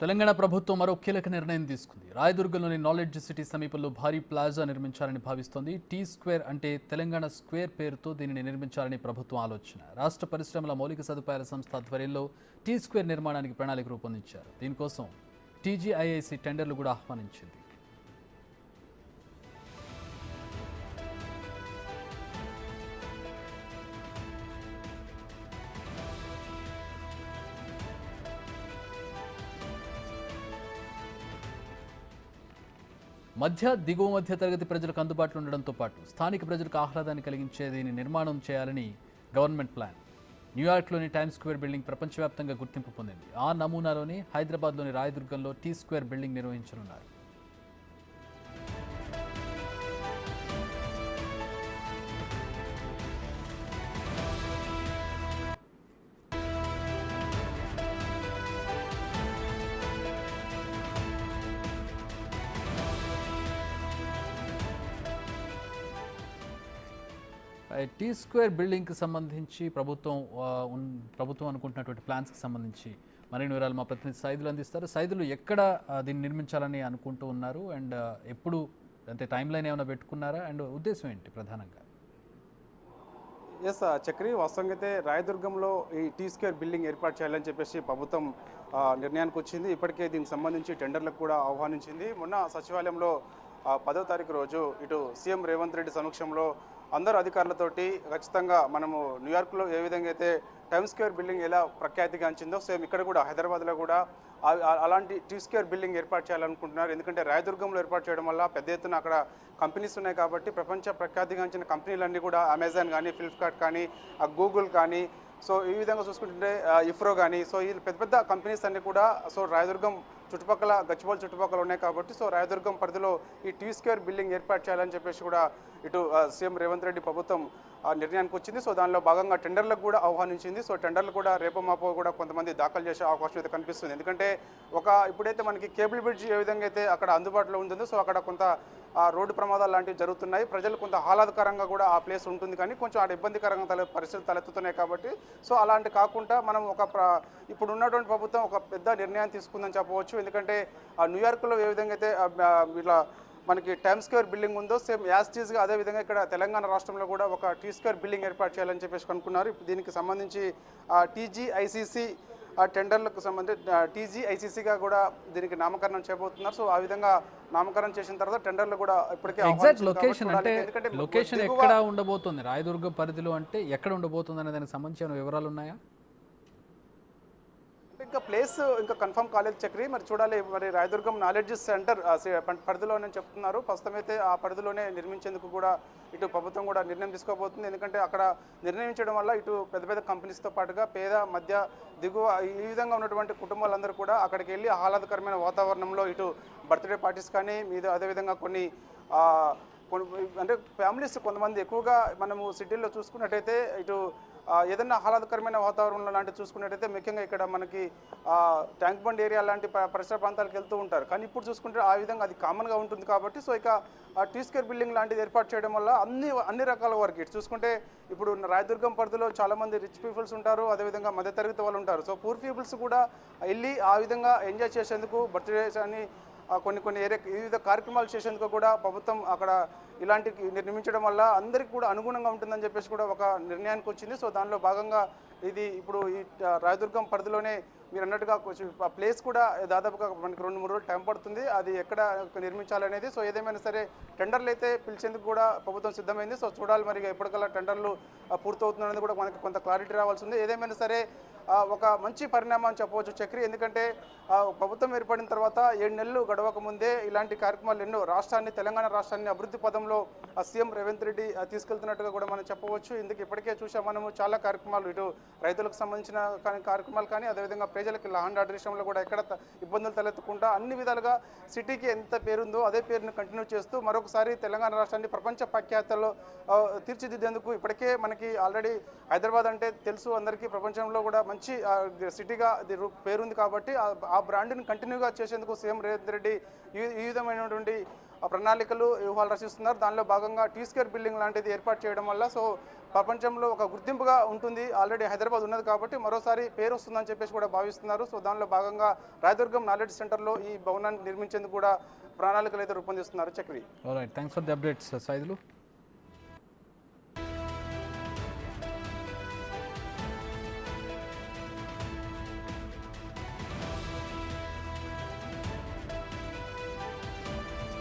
తెలంగాణ ప్రభుత్వం మరో కీలక నిర్ణయం తీసుకుంది. రాయదుర్గంలోని నాలెడ్జ్ సిటీ సమీపంలో భారీ ప్లాజా నిర్మించాలని భావిస్తోంది. టీ స్క్వేర్ అంటే తెలంగాణ స్క్వేర్ పేరుతో దీనిని నిర్మించాలని ప్రభుత్వం ఆలోచన. రాష్ట్ర పరిశ్రమల మౌలిక సదుపాయాల సంస్థ ఆధ్వర్యంలో టీ స్క్వేర్ నిర్మాణానికి ప్రణాళిక రూపొందించారు. దీనికోసం టీజీఐఐసి టెండర్లు కూడా ఆహ్వానించింది. మధ్య దిగువ మధ్య తరగతి ప్రజలకు అందుబాటులో ఉండడంతో పాటు స్థానిక ప్రజలకు ఆహ్లాదాన్ని కలిగించే దీని నిర్మాణం చేయాలని గవర్నమెంట్ ప్లాన్. న్యూయార్క్లోని టైమ్స్ స్క్వేర్ బిల్డింగ్ ప్రపంచవ్యాప్తంగా గుర్తింపు పొందింది. ఆ నమూనాలోని హైదరాబాద్లోని రాయదుర్గంలో టీ స్క్వేర్ బిల్డింగ్ నిర్వహించనున్నారు. టీ స్క్వేర్ బిల్డింగ్కి సంబంధించి ప్రభుత్వం ప్రభుత్వం అనుకుంటున్నటువంటి ప్లాన్స్కి సంబంధించి మరిన్ని వివరాలు మా ప్రతినిధి సైదులు అందిస్తారు. సైదులు ఎక్కడ దీన్ని నిర్మించాలని అనుకుంటూ ఉన్నారు? అండ్ ఎప్పుడు అంటే టైం లైన్ ఏమైనా పెట్టుకున్నారా? అండ్ ఉద్దేశం ఏంటి ప్రధానంగా? ఎస్ చక్రి వాస్తవంగా అయితే రాయదుర్గంలో ఈ టీ స్క్వేర్ బిల్డింగ్ ఏర్పాటు చేయాలని చెప్పేసి ప్రభుత్వం నిర్ణయానికి వచ్చింది. ఇప్పటికే దీనికి సంబంధించి టెండర్లకు కూడా ఆహ్వానించింది. మొన్న సచివాలయంలో పదో తారీఖు రోజు ఇటు సీఎం రేవంత్ రెడ్డి సమక్షంలో అందరు అధికారులతోటి ఖచ్చితంగా మనము న్యూయార్క్లో ఏ విధంగా అయితే టైమ్ స్క్వేర్ బిల్డింగ్ ఎలా ప్రఖ్యాతిగాంచిందో సేమ్ ఇక్కడ కూడా హైదరాబాద్లో కూడా అలాంటి టీ స్క్వేర్ బిల్డింగ్ ఏర్పాటు చేయాలనుకుంటున్నారు. ఎందుకంటే రాయదుర్గంలో ఏర్పాటు చేయడం వల్ల పెద్ద ఎత్తున అక్కడ కంపెనీస్ ఉన్నాయి కాబట్టి ప్రపంచ ప్రఖ్యాతిగాంచిన కంపెనీలన్నీ కూడా అమెజాన్ కానీ ఫ్లిప్కార్ట్ కానీ ఆ గూగుల్ కానీ సో ఈ విధంగా చూసుకుంటుంటే ఇఫ్రో కానీ సో ఈ పెద్ద పెద్ద కంపెనీస్ అన్నీ కూడా సో రాయదుర్గం చుట్టుపక్కల గచ్చిబౌలి చుట్టుపక్కల ఉన్నాయి కాబట్టి సో రాయదుర్గం పరిధిలో ఈ టీ స్క్వేర్ బిల్డింగ్ ఏర్పాటు చేయాలని చెప్పేసి కూడా ఇటు సీఎం రేవంత్ రెడ్డి ప్రభుత్వం ఆ నిర్ణయానికి వచ్చింది. సో దానిలో భాగంగా టెండర్లకు కూడా ఆహ్వానించింది. సో టెండర్లు కూడా రేపో మాపో కూడా కొంతమంది దాఖలు చేసే అవకాశం అయితే కనిపిస్తుంది. ఎందుకంటే ఒక ఇప్పుడైతే మనకి కేబుల్ బ్రిడ్జ్ ఏ విధంగా అయితే అక్కడ అందుబాటులో ఉంటుందో సో అక్కడ కొంత రోడ్డు ప్రమాదాలు లాంటివి జరుగుతున్నాయి. ప్రజలు కొంత ఆహ్లాదకరంగా కూడా ఆ ప్లేస్ ఉంటుంది కానీ కొంచెం ఆడ ఇబ్బందికరంగా తల పరిస్థితులు తలెత్తుతున్నాయి కాబట్టి. సో అలాంటి కాకుండా మనం ఒక ఇప్పుడు ఉన్నటువంటి ప్రభుత్వం ఒక పెద్ద నిర్ణయం తీసుకుందని చెప్పవచ్చు. ఎందుకంటే ఆ న్యూయార్క్లో ఏ విధంగా అయితే ఇట్లా మనకి టైమ్ స్క్వేర్ బిల్డింగ్ ఉందో సేమ్ యాజ్ టీజ్గా అదే విధంగా ఇక్కడ తెలంగాణ రాష్ట్రంలో కూడా ఒక టీ స్క్వేర్ బిల్డింగ్ ఏర్పాటు చేయాలని చెప్పేసి అనుకున్నారు దీనికి సంబంధించి టీజీఐసీసీ టెండర్లకు సంబంధించి టీజీఐసీసీగా కూడా దీనికి నామకరణం చేయబోతున్నారు. సో ఆ విధంగా నామకరణం చేసిన తర్వాత టెండర్లు కూడా ఇప్పటికే ఎగ్జాక్ట్ లొకేషన్. అంటే లొకేషన్ ఎక్కడ ఉండబోతుంది? రాయదుర్గం పరిధిలో అంటే ఎక్కడ ఉండబోతుంది అనే దానికి సంబంధించి ఏమైనా వివరాలు ఉన్నాయా? ఇంకా ప్లేస్ ఇంకా కన్ఫర్మ్ కాలేదు చక్రి. మరి చూడాలి మరి రాయదుర్గం నాలెడ్జ్ సెంటర్ పరిధిలోనే చెప్తున్నారు. ప్రస్తుతం అయితే ఆ పరిధిలోనే నిర్మించేందుకు కూడా ఇటు ప్రభుత్వం కూడా నిర్ణయం తీసుకోబోతుంది. ఎందుకంటే అక్కడ నిర్ణయించడం వల్ల ఇటు పెద్ద పెద్ద కంపెనీస్తో పాటుగా పేద మధ్య దిగువ ఈ విధంగా ఉన్నటువంటి కుటుంబాలందరూ కూడా అక్కడికి వెళ్ళి ఆహ్లాదకరమైన వాతావరణంలో ఇటు బర్త్డే పార్టీస్ కానీ మీద అదేవిధంగా కొన్ని కొన్ని అంటే ఫ్యామిలీస్ కొంతమంది ఎక్కువగా మనము సిటీల్లో చూసుకున్నట్టయితే ఇటు ఏదైనా ఆహ్లాదకరమైన వాతావరణంలో లాంటివి చూసుకున్నట్టయితే ముఖ్యంగా ఇక్కడ మనకి ట్యాంక్ బండ్ ఏరియా లాంటి ప- పరిసర ప్రాంతాలకు వెళ్తూ ఉంటారు. కానీ ఇప్పుడు చూసుకుంటే ఆ విధంగా అది కామన్గా ఉంటుంది కాబట్టి సో ఇక టీస్కేర్ టీ బిల్డింగ్ లాంటిది ఏర్పాటు చేయడం వల్ల అన్ని అన్ని రకాల వారికి ఇటు చూసుకుంటే ఇప్పుడు రాయదుర్గం పరిధిలో చాలామంది రిచ్ పీపుల్స్ ఉంటారు అదేవిధంగా మధ్యతరగతి వాళ్ళు ఉంటారు. సో పూర్ పీపుల్స్ కూడా వెళ్ళి ఆ విధంగా ఎంజాయ్ చేసేందుకు బర్త్డేస్ అని కొన్ని కొన్ని ఏరియా వివిధ కార్యక్రమాలు చేసేందుకు కూడా ప్రభుత్వం అక్కడ ఇలాంటి నిర్మించడం వల్ల అందరికీ కూడా అనుగుణంగా ఉంటుందని చెప్పేసి కూడా ఒక నిర్ణయానికి వచ్చింది. సో దానిలో భాగంగా ఇది ఇప్పుడు ఈ రాయదుర్గం పరిధిలోనే మీరు అన్నట్టుగా కొంచెం ఆ ప్లేస్ కూడా దాదాపుగా మనకి రెండు మూడు రోజులు టైం పడుతుంది. అది ఎక్కడ నిర్మించాలనేది సో ఏదేమైనా సరే టెండర్లు అయితే పిలిచేందుకు కూడా ప్రభుత్వం సిద్ధమైంది. సో చూడాలి మరి ఎప్పటికల్లా టెండర్లు పూర్తవుతుందనేది కూడా మనకి కొంత క్లారిటీ రావాల్సి ఉంది. ఏదేమైనా సరే ఒక మంచి పరిణామం అని చెప్పవచ్చు చక్రి. ఎందుకంటే ప్రభుత్వం ఏర్పడిన తర్వాత ఏడు నెలలు గడవక ముందే ఇలాంటి కార్యక్రమాలు ఎన్నో రాష్ట్రాన్ని తెలంగాణ రాష్ట్రాన్ని అభివృద్ధి పదంలో సీఎం రేవంత్ రెడ్డి తీసుకెళ్తున్నట్టుగా కూడా మనం చెప్పవచ్చు. ఇందుకు ఇప్పటికే చూసాం మనము చాలా కార్యక్రమాలు. ఇటు రైతులకు సంబంధించిన కానీ కార్యక్రమాలు కానీ అదేవిధంగా ప్రజలకు లాండ్ ఆర్డర్ విషయంలో కూడా ఎక్కడ ఇబ్బందులు తలెత్తకుండా అన్ని విధాలుగా సిటీకి ఎంత పేరుందో అదే పేరును కంటిన్యూ చేస్తూ మరొకసారి తెలంగాణ రాష్ట్రాన్ని ప్రపంచ ప్రఖ్యాతలో తీర్చిదిద్దేందుకు ఇప్పటికే మనకి ఆల్రెడీ హైదరాబాద్ అంటే తెలుసు అందరికీ ప్రపంచంలో కూడా మంచి సిటీగా పేరుంది కాబట్టి ఆ- బ్రాండ్ని కంటిన్యూగా చేసేందుకు సీఎం రేవంత్ రెడ్డి ఈ విధమైనటువంటి ప్రణాళికలు వ్యూహాలు రచిస్తున్నారు. దానిలో భాగంగా టీస్కేర్ బిల్డింగ్ లాంటిది ఏర్పాటు చేయడం వల్ల సో ప్రపంచంలో ఒక గుర్తింపుగా ఉంటుంది. ఆల్రెడీ హైదరాబాద్ ఉన్నది కాబట్టి మరోసారి పేరు వస్తుందని చెప్పేసి కూడా భావిస్తున్నారు. సో దానిలో భాగంగా రాయదుర్గం నాలెడ్జ్ సెంటర్లో ఈ భవనాన్ని నిర్మించేందుకు కూడా ప్రణాళికలు అయితే రూపొందిస్తున్నారు. Chakri. Thanks for the updates Saidulu